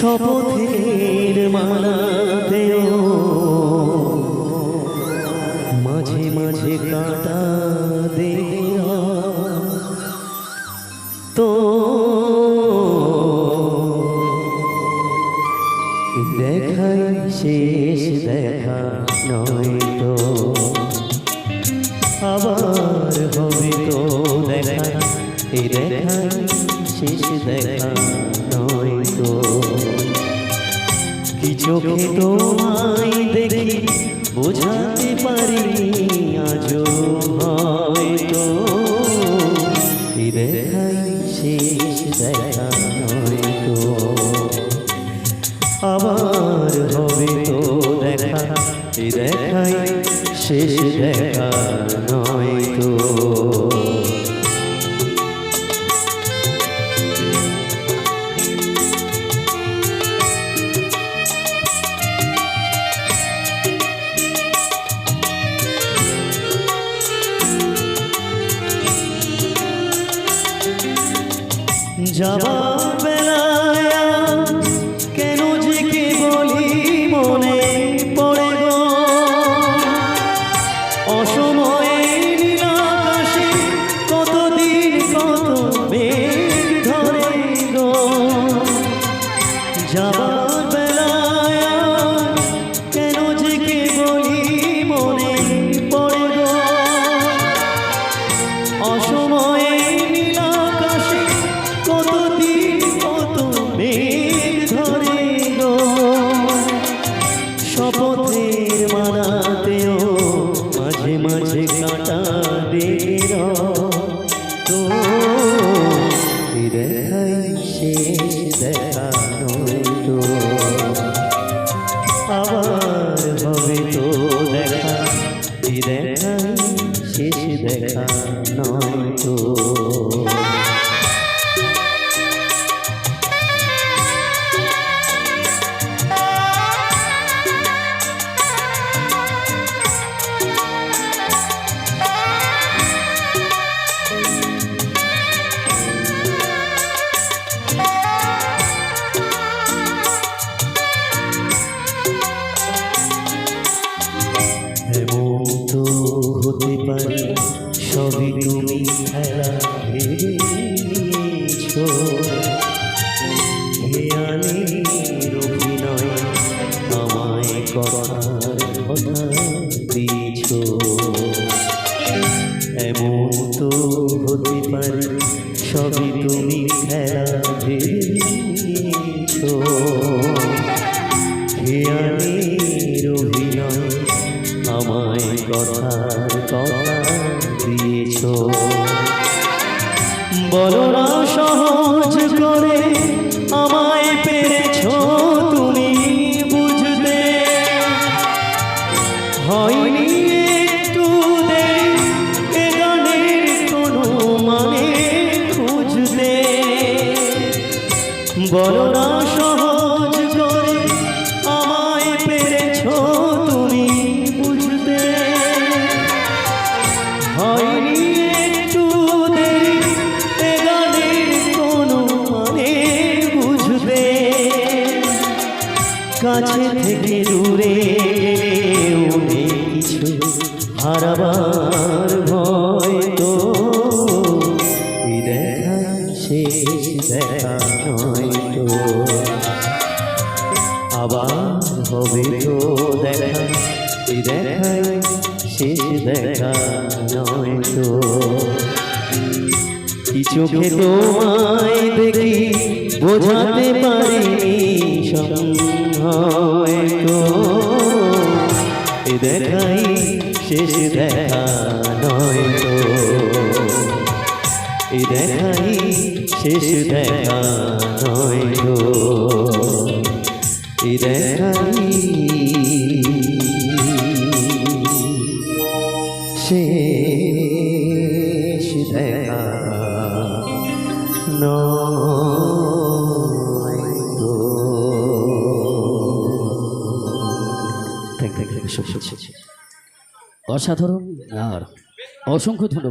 শপথের মালাতেও মাঝে মাঝে কাটা দেয়া তো দেখাই শেষ দেখা নয় তো। আবার হবে তো দেখা। এই দেখাই শেষ দেখা নয় তো। কি চোখে তোমায় দেখি বোঝাতে পারি আজও হয়তো দেখাই শেষ দেখা নয় তো। আবার হবে তো দেখা দেখাই শেষ দেখা নয়। যাবার বেলায়, কেন যে কে বলি মনে পড়ে গো? অসময়ে নীল আকাশে কতদিন কত মেঘ ধরে গো? যাবার শেষ দেখা নয় তো। হতে পারে, সবই তুমি খেলা ভেবেছ হেয়ালের অভিনয় আমায় কথার কথা দিয়েছ। তো সবই তুমি খেলা হেয়ালের অভিনয় কথার কথা দিয়েছ। বলো না সহজ করে আমায় পেরেছ, তুমি বুঝতে। হয়নি একটু কোনো মানে খুঁজতে। বলো না কাছে থেকে দূরে উঠে কিছু হারাবার ভয় তো দেখা শেষ দেখা নয় তো। আবার হবে তো দেখা দেখাই শেষ দেখা নয় তো। কি চোখে তোমায় দেখি বোঝাতে পারিনি দেখাই শেষ দেখা নয় তো এ দেখাই শেষ দেখা নয় তো এ দেখাই অসাধারণ আর অসংখ্য ধন্যবাদ।